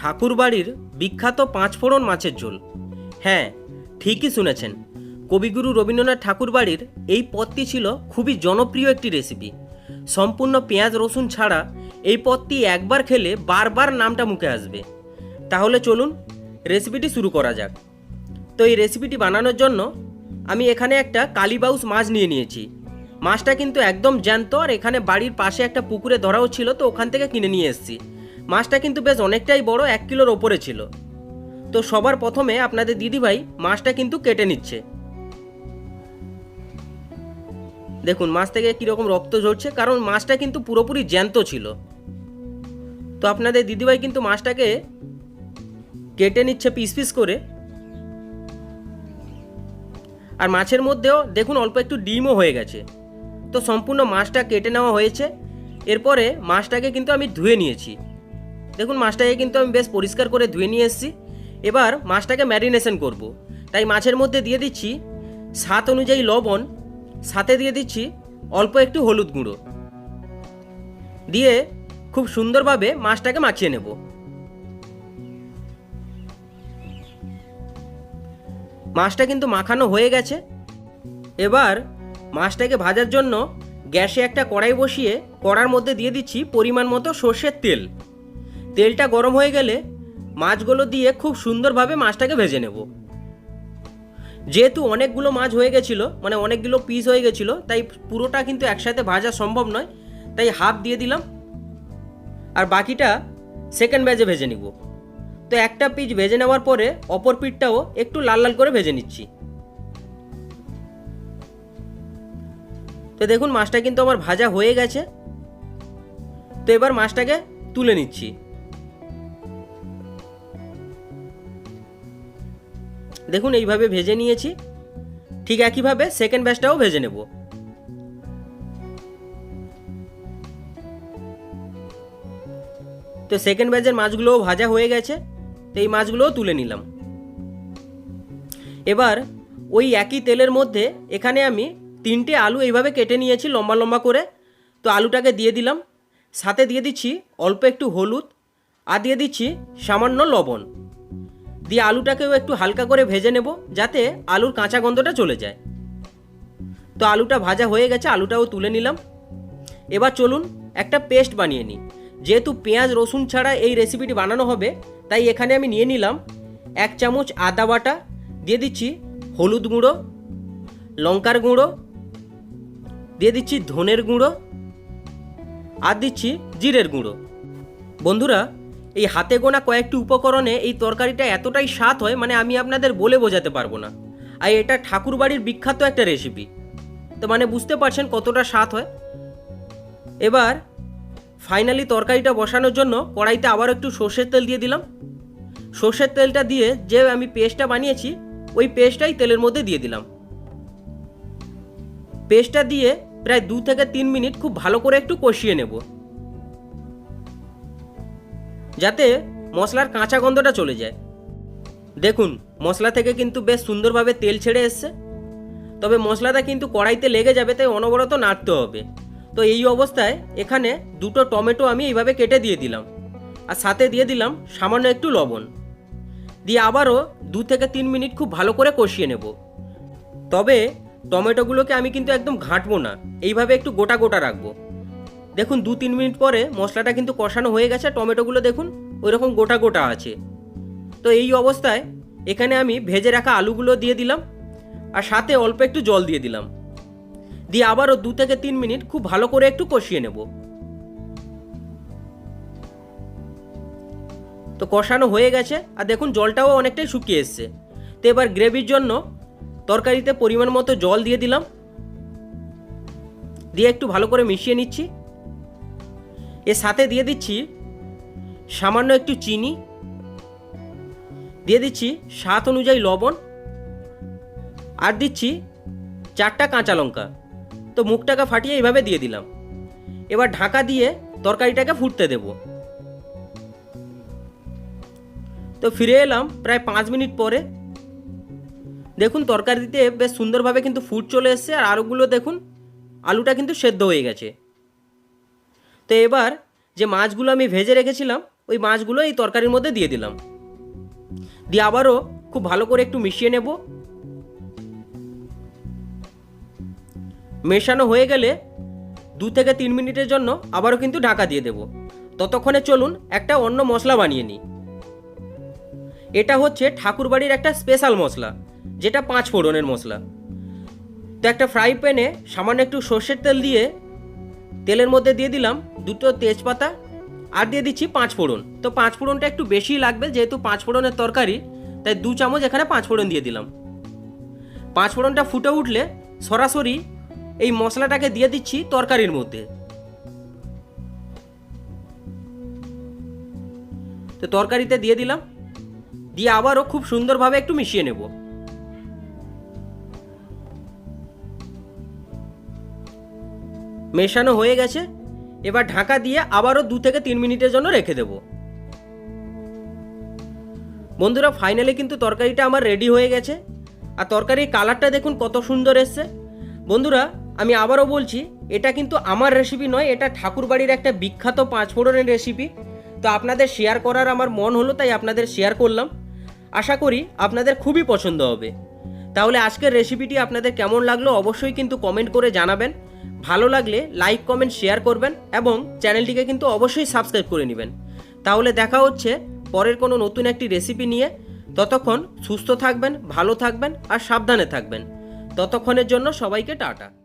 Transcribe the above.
ঠাকুরবাড়ির বিখ্যাত পাঁচফোড়ন মাছের ঝোল। হ্যাঁ ঠিকই শুনেছেন। কবিগুরু রবীন্দ্রনাথ ঠাকুরবাড়ির এই পদটি ছিল খুবই জনপ্রিয় একটি রেসিপি সম্পূর্ণ পেঁয়াজ, রসুন ছাড়া এই পদটি একবার খেলে বারবার নামটা মুখে আসবে। তাহলে চলুন রেসিপিটি শুরু করা যাক। তো এই রেসিপিটি বানানোর জন্য আমি এখানে একটা কালীবাউস মাছ নিয়ে নিয়েছি। মাছটা কিন্তু একদম জ্যান্ত আর এখানে বাড়ির পাশে একটা পুকুরে ধরাও ছিল, তো ওখান থেকে কিনে নিয়ে এসেছি। মাছটা কিন্তু বেশ অনেকটাই বড়, এক কিলোর ওপরে ছিল। তো সবার প্রথমে আপনাদের দিদিভাই মাছটা কিন্তু কেটে নিচ্ছে। দেখুন, মাছ থেকে কীরকম রক্ত ঝরছে, কারণ মাছটা কিন্তু পুরোপুরি জ্যান্ত ছিল। তো আপনাদের দিদিভাই কিন্তু মাছটাকে কেটে নিচ্ছে পিস পিস করে। আর মাছের মধ্যেও দেখুন, অল্প একটু ডিমও হয়ে গেছে। তো সম্পূর্ণ মাছটা কেটে নেওয়া হয়েছে। এরপরে মাছটাকে কিন্তু আমি ধুয়ে নিয়েছি। দেখুন, মাছটাকে কিন্তু আমি বেশ পরিষ্কার করে ধুয়ে নিয়ে এসেছি। এবার মাছটাকে ম্যারিনেশন করব। তাই মাছের মধ্যে দিয়ে দিচ্ছি স্বাদ অনুযায়ী লবণ, সাথে দিয়ে দিচ্ছি অল্প একটু হলুদ গুঁড়ো। দিয়ে খুব সুন্দরভাবে মাছটাকে মাখিয়ে নেব। মাছটা কিন্তু মাখানো হয়ে গেছে। এবার মাছটাকে ভাজার জন্য গ্যাসে একটা কড়াই বসিয়ে কড়ার মধ্যে দিয়ে দিচ্ছি পরিমাণ মতো সর্ষের তেল। তেলটা গরম হয়ে গেলে মাছগুলো দিয়ে খুব সুন্দরভাবে মাছটাকে ভেজে নেব। যেহেতু অনেকগুলো মাছ হয়ে গেছিল মানে অনেকগুলো পিস হয়ে গেছিল, তাই পুরোটা কিন্তু একসাথে ভাজা সম্ভব নয়, তাই হাফ দিয়ে দিলাম। আর বাকিটা সেকেন্ড ব্যাচে ভেজে নিব। তো একটা পিস ভেজে নেওয়ার পরে অপর পিঠটাও একটু লাল লাল করে ভেজে নিচ্ছি। তো দেখুন মাছটা কিন্তু আমার ভাজা হয়ে গেছে। তো এবার মাছটাকে তুলে নিচ্ছি। দেখুন, এইভাবে ভেজে নিয়েছি। ঠিক একইভাবে সেকেন্ড ব্যাচটাও ভেজে নেব। তো সেকেন্ড ব্যাচের মাছগুলোও ভাজা হয়ে গেছে, তো এই মাছগুলোও তুলে নিলাম। এবার ওই একই তেলের মধ্যে এখানে আমি তিনটে আলু এইভাবে কেটে নিয়েছি লম্বা লম্বা করে। তো আলুটাকে দিয়ে দিলাম। সাথে দিয়ে দিচ্ছি অল্প একটু হলুদ, আর দিয়ে দিচ্ছি সামান্য লবণ। দিয়ে আলুটাকেও একটু হালকা করে ভেজে নেব যাতে আলুর কাঁচা গন্ধটা চলে যায়। তো আলুটা ভাজা হয়ে গেছে, আলুটাও তুলে নিলাম। এবার চলুন একটা পেস্ট বানিয়ে নিই। যেহেতু পেঁয়াজ, রসুন ছাড়া এই রেসিপিটি বানানো হবে, তাই এখানে আমি নিয়ে নিলাম এক চামচ আদা বাটা, দিয়ে দিচ্ছি হলুদ গুঁড়ো, লঙ্কার গুঁড়ো, দিয়ে দিচ্ছি ধনের গুঁড়ো, আর দিচ্ছি জিরের গুঁড়ো। বন্ধুরা এই হাতে গোনা কয়েকটি উপকরণে এই তরকারিটা এতটাই স্বাদ হয় মানে আমি আপনাদের বলে বোঝাতে পারব না। আর এটা ঠাকুরবাড়ির বিখ্যাত একটা রেসিপি তো মানে বুঝতে পারছেন কতটা স্বাদ হয়? এবার ফাইনালি তরকারিটা বসানোর জন্য কড়াইতে আবার একটু সর্ষের তেল দিয়ে দিলাম। সর্ষের তেলটা দিয়ে যে আমি পেস্টটা বানিয়েছি, ওই পেস্টটাই তেলের মধ্যে দিয়ে দিলাম। পেস্টটা দিয়ে প্রায় দু থেকে তিন মিনিট খুব ভালো করে একটু কষিয়ে নেব। যাতে মশলার কাঁচা গন্ধটা চলে যায়। দেখুন, মশলা থেকে কিন্তু বেশ সুন্দরভাবে তেল ছেড়ে এসছে। তবে মশলাটা কিন্তু কড়াইতে লেগে যাবে, তাই অনবরত নাড়তে হবে। তো এই অবস্থায় এখানে দুটো টমেটো আমি এইভাবে কেটে দিয়ে দিলাম। আর সাথে দিয়ে দিলাম সামান্য একটু লবণ। দিয়ে আবারও দু থেকে তিন মিনিট খুব ভালো করে কষিয়ে নেব। তবে টমেটোগুলোকে আমি কিন্তু একদম ঘাঁটবো না। এইভাবে একটু গোটা গোটা রাখব। দেখুন, দু তিন মিনিট পরে মশলাটা কিন্তু কষানো হয়ে গেছে টমেটোগুলো দেখুন ওই রকম গোটা গোটা আছে। তো এই অবস্থায় এখানে আমি ভেজে রাখা আলুগুলো দিয়ে দিলাম, আর সাথে অল্প একটু জল দিয়ে দিলাম। দিয়ে আবারও দু থেকে তিন মিনিট খুব ভালো করে একটু কষিয়ে নেব। তো কষানো হয়ে গেছে, আর দেখুন, জলটাও অনেকটাই শুকিয়ে এসছে। তো এবার গ্রেভির জন্য তরকারিতে পরিমাণ মতো জল দিয়ে দিলাম। দিয়ে একটু ভালো করে মিশিয়ে নিচ্ছি। এর সাথে দিয়ে দিচ্ছি সামান্য একটু চিনি, দিয়ে দিচ্ছি স্বাদ অনুযায়ী লবণ, আর দিচ্ছি চারটা কাঁচা লঙ্কা। তো মুখটাকে ফাটিয়ে এইভাবে দিয়ে দিলাম। এবার ঢাকা দিয়ে তরকারিটাকে ফুটতে দেব। তো ফিরে এলাম প্রায় পাঁচ মিনিট পরে। দেখুন তরকারিতে বেশ সুন্দরভাবে কিন্তু ফুট চলে এসছে, আর আলুগুলো দেখুন, আলুটা কিন্তু সেদ্ধ হয়ে গেছে। তো এবার যে মাছগুলো আমি ভেজে রেখেছিলাম, ওই মাছগুলো এই তরকারির মধ্যে দিয়ে দিলাম। দিয়ে আবারও খুব ভালো করে একটু মিশিয়ে নেব। মেশানো হয়ে গেলে দু থেকে তিন মিনিটের জন্য আবারও কিন্তু ঢাকা দিয়ে দেব। ততক্ষণে চলুন একটা অন্য মশলা বানিয়ে নিই। এটা হচ্ছে ঠাকুরবাড়ির একটা স্পেশাল মশলা, যেটা পাঁচ ফোড়নের মশলা। তো একটা ফ্রাই প্যানে সামান্য একটু সর্ষের তেল দিয়ে তেলের মধ্যে দিয়ে দিলাম দুটো তেজপাতা আর দিয়ে দিচ্ছি পাঁচ ফোড়ন। তো পাঁচ ফোড়নটা একটু বেশি লাগবে, যেহেতু পাঁচ ফোড়নের তরকারি, তাই দু চামচ এখানে পাঁচ ফোড়ন দিয়ে দিলাম। পাঁচ ফোড়নটা ফুটে উঠলে সরাসরি এই মশলাটাকে দিয়ে দিচ্ছি তরকারির মধ্যে। তো তরকারিতে দিয়ে দিলাম। দিয়ে আবারও খুব সুন্দরভাবে একটু মিশিয়ে নেব। মেশানো হয়ে গেছে। এবার ঢাকা দিয়ে আবারও দু থেকে তিন মিনিটের জন্য রেখে দেব। বন্ধুরা ফাইনালি কিন্তু তরকারিটা আমার রেডি হয়ে গেছে। আর তরকারির কালারটা দেখুন কত সুন্দর এসছে। বন্ধুরা, আমি আবারও বলছি, এটা কিন্তু আমার রেসিপি নয়, এটা ঠাকুরবাড়ির একটা বিখ্যাত পাঁচ ফোড়নের রেসিপি তো আপনাদের শেয়ার করার আমার মন হলো, তাই আপনাদের শেয়ার করলাম। আশা করি আপনাদের খুবই পছন্দ হবে। তাহলে আজকের রেসিপিটি আপনাদের কেমন লাগল অবশ্যই কিন্তু কমেন্ট করে জানাবেন। ভালো লাগলে লাইক কমেন্ট শেয়ার করবেন এবং চ্যানেলটিকে কিন্তু অবশ্যই সাবস্ক্রাইব করে নেবেন। তাহলে দেখা হচ্ছে পরের কোনো নতুন একটি রেসিপি নিয়ে। ততক্ষণ সুস্থ থাকবেন, ভালো থাকবেন আর সাবধানে থাকবেন। ততক্ষণের জন্য সবাইকে টাটা।